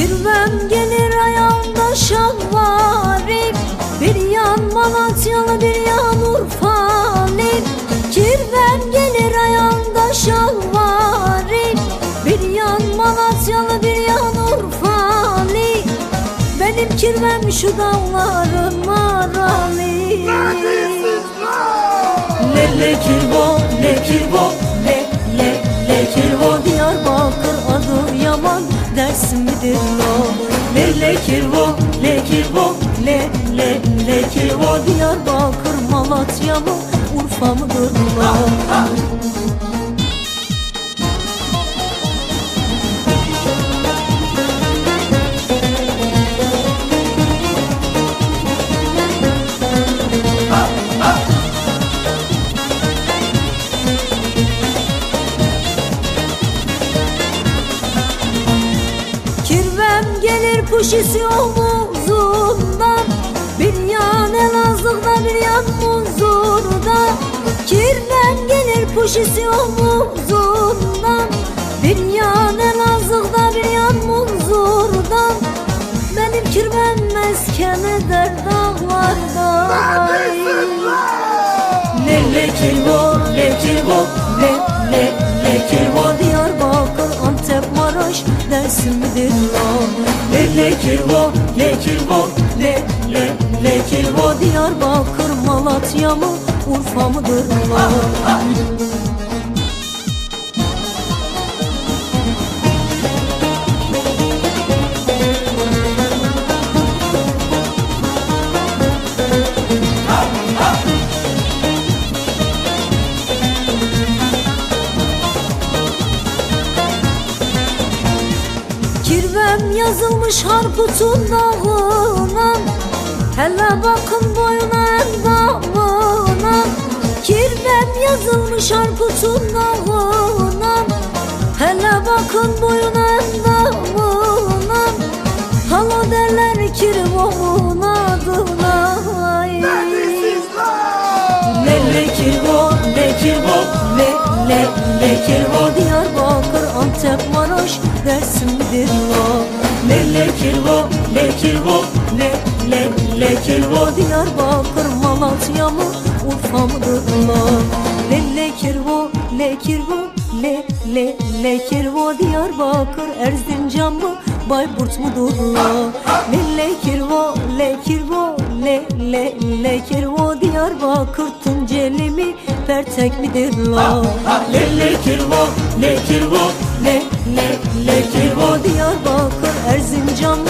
Kirvem gelir ayağımda şalvarim. Bir yan Malatyalı bir yan Urfalim Kirvem gelir ayağımda şalvarim. Bir yan Malatyalı bir yan Urfalim Benim kirvem şu dağların marali. Le le kirvo le kirvo. Le le le kirvo. Diyarbakır adı yaman ders midir lo Le le kirvo, le kirvo, le le le kirvo Diyarbakır Malatya mı Urfa mıdır lo gelir puşisi omuzundan Bir yan Elazığ'da bir yan Muzur'da. Kirvem gelir puşisi omuzundan Bir yan Elazığ'da bir yan Muzur'da Benim kirvem mesken eder dağlarda Le le kirvo, le kirvo, le le le kirvo Diyarbakır, Antep, Maraş dersim midir lo Le le kirvo, le le le le kirvo. Diyarbakır, Malatya mı, Urfa mıdır? Lo Kirvem yazılmış harputun dağına Hele bakın boyuna endamına. Kirvem yazılmış harputun dağına Hele bakın boyuna endamına. Halo derler kirvomun adına. Ay. Le le kirvo, le kirvo, le le le kirvo Diyarbakır, Antep, Maraş Le le kirvo, le le le le kirvo Diyarbakır, Malatya mı, Urfa mıdır lo Le le kirvo, le le le le kirvo Diyarbakır, Erzincan mı, Bayburt mudur lo Le le kirvo, le le le le kirvo Diyarbakır, Tunceli mi, Pertek midir lo Le le kirvo, le le le le kirvo Diyarbakır Zincan